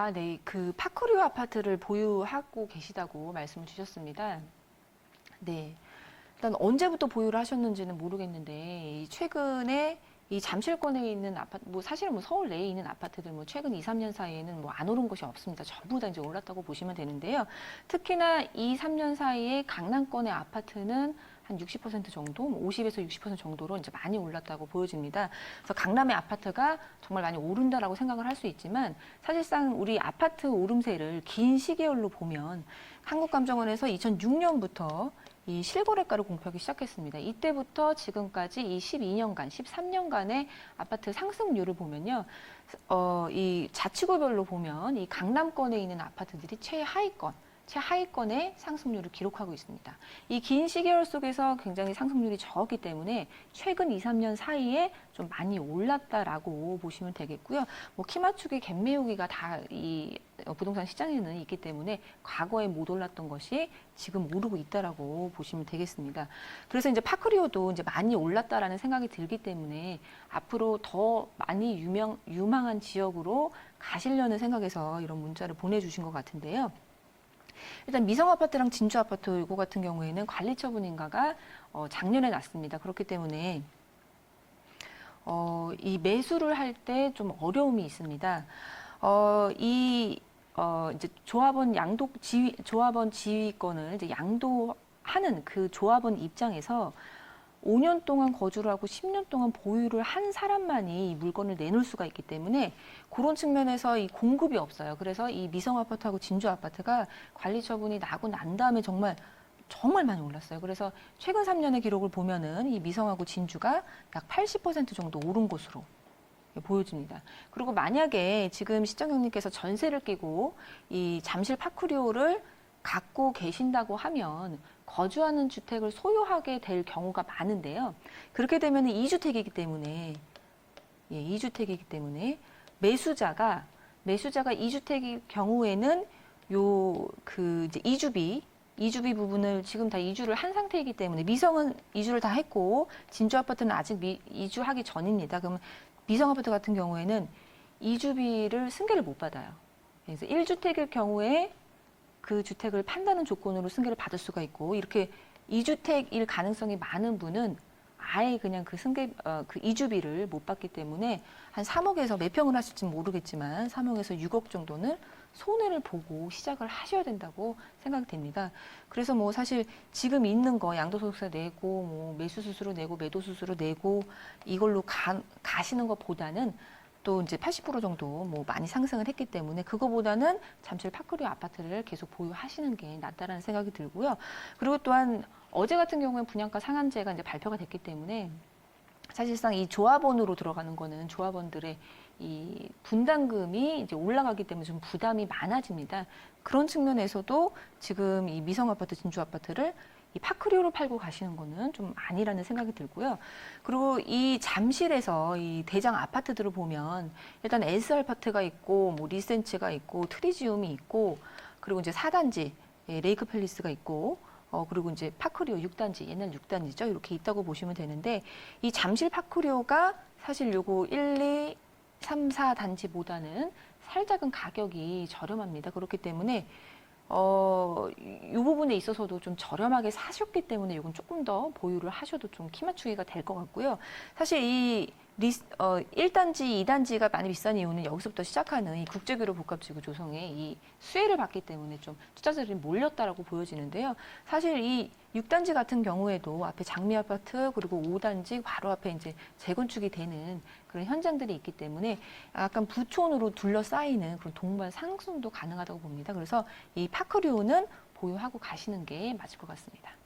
아, 네. 그 파크리오 아파트를 보유하고 계시다고 말씀을 주셨습니다. 네. 일단 언제부터 보유를 하셨는지는 모르겠는데 이 최근에 이 잠실권에 있는 아파트, 뭐 사실은 뭐 서울 내에 있는 아파트들 뭐 최근 2, 3년 사이에는 뭐 안 오른 것이 없습니다. 전부 다 이제 올랐다고 보시면 되는데요. 특히나 2, 3년 사이에 강남권의 아파트는 한 60% 정도, 뭐 50에서 60% 정도로 이제 많이 올랐다고 보여집니다. 그래서 강남의 아파트가 정말 많이 오른다라고 생각을 할 수 있지만 사실상 우리 아파트 오름세를 긴 시계열로 보면 한국감정원에서 2006년부터 이 실거래가를 공표하기 시작했습니다. 이때부터 지금까지 이 12년간, 13년간의 아파트 상승률을 보면요. 어, 이 자치구별로 보면 이 강남권에 있는 아파트들이 최하위권, 최하위권의 상승률을 기록하고 있습니다. 이 긴 시계열 속에서 굉장히 상승률이 적기 때문에 최근 2, 3년 사이에 좀 많이 올랐다라고 보시면 되겠고요. 뭐 키맞추기, 갭매우기가 다 이 부동산 시장에는 있기 때문에 과거에 못 올랐던 것이 지금 오르고 있다라고 보시면 되겠습니다. 그래서 이제 파크리오도 이제 많이 올랐다라는 생각이 들기 때문에 앞으로 더 많이 유명 유망한 지역으로 가시려는 생각에서 이런 문자를 보내주신 것 같은데요. 일단 미성 아파트랑 진주 아파트 이거 같은 경우에는 관리 처분 인가가 어, 작년에 났습니다. 그렇기 때문에 어, 이 매수를 할 때 좀 어려움이 있습니다. 어, 이 어, 이제 조합원 양도 지휘 조합원 지휘권을 이제 양도하는 그 조합원 입장에서 5년 동안 거주를 하고 10년 동안 보유를 한 사람만이 이 물건을 내놓을 수가 있기 때문에 그런 측면에서 이 공급이 없어요. 그래서 이 미성 아파트하고 진주 아파트가 관리 처분이 나고 난 다음에 정말 정말 많이 올랐어요. 그래서 최근 3년의 기록을 보면은 이 미성하고 진주가 약 80% 정도 오른 것으로 보여집니다. 그리고 만약에 지금 시청자님께서 전세를 끼고 이 잠실 파크리오를 갖고 계신다고 하면 거주하는 주택을 소유하게 될 경우가 많은데요. 그렇게 되면 이주택이기 때문에 예, 이주택이기 때문에 매수자가 매수자가 이주택일 경우에는 요 그 이제 이주비 이주비 부분을 지금 다 이주를 한 상태이기 때문에 미성은 이주를 다 했고 진주 아파트는 아직 미, 이주하기 전입니다. 그러면 미성 아파트 같은 경우에는 이주비를 승계를 못 받아요. 그래서 1주택일 경우에 그 주택을 판다는 조건으로 승계를 받을 수가 있고 이렇게 이주택일 가능성이 많은 분은 아예 그냥 그 승계 어, 그 이주비를 못 받기 때문에 한 3억에서 몇 평을 하실지는 모르겠지만 3억에서 6억 정도는 손해를 보고 시작을 하셔야 된다고 생각됩니다. 그래서 뭐 사실 지금 있는 거 양도소득세 내고 뭐 매수 수수료 내고 매도 수수료 내고 이걸로 가, 가시는 것보다는 또 이제 80% 정도 뭐 많이 상승을 했기 때문에 그거보다는 잠실 파크리오 아파트를 계속 보유하시는 게 낫다라는 생각이 들고요. 그리고 또한 어제 같은 경우에 분양가 상한제가 이제 발표가 됐기 때문에 사실상 이 조합원으로 들어가는 거는 조합원들의 이 분담금이 이제 올라가기 때문에 좀 부담이 많아집니다. 그런 측면에서도 지금 이 미성 아파트, 진주 아파트를 이 파크리오로 팔고 가시는 거는 좀 아니라는 생각이 들고요. 그리고 이 잠실에서 이 대장 아파트들을 보면 일단 S 아파트가 있고 뭐 리센츠가 있고 트리지움이 있고 그리고 이제 4단지 예, 레이크 팰리스가 있고 어, 그리고 이제 파크리오 6단지, 옛날 6단지죠. 이렇게 있다고 보시면 되는데, 이 잠실 파크리오가 사실 요거 1, 2, 3, 4단지보다는 살짝은 가격이 저렴합니다. 그렇기 때문에, 어, 이 부분에 있어서도 좀 저렴하게 사셨기 때문에 이건 조금 더 보유를 하셔도 좀 키 맞추기가 될 것 같고요. 사실 이 리스, 어, 1단지, 2단지가 많이 비싼 이유는 여기서부터 시작하는 이 국제규로 복합지구 조성의 이 수혜를 받기 때문에 좀 투자자들이 몰렸다라고 보여지는데요. 사실 이 6단지 같은 경우에도 앞에 장미 아파트 그리고 5단지 바로 앞에 이제 재건축이 되는 그런 현장들이 있기 때문에 약간 부촌으로 둘러싸이는 그런 동반 상승도 가능하다고 봅니다. 그래서 이 파크류는 보유하고 가시는 게 맞을 것 같습니다.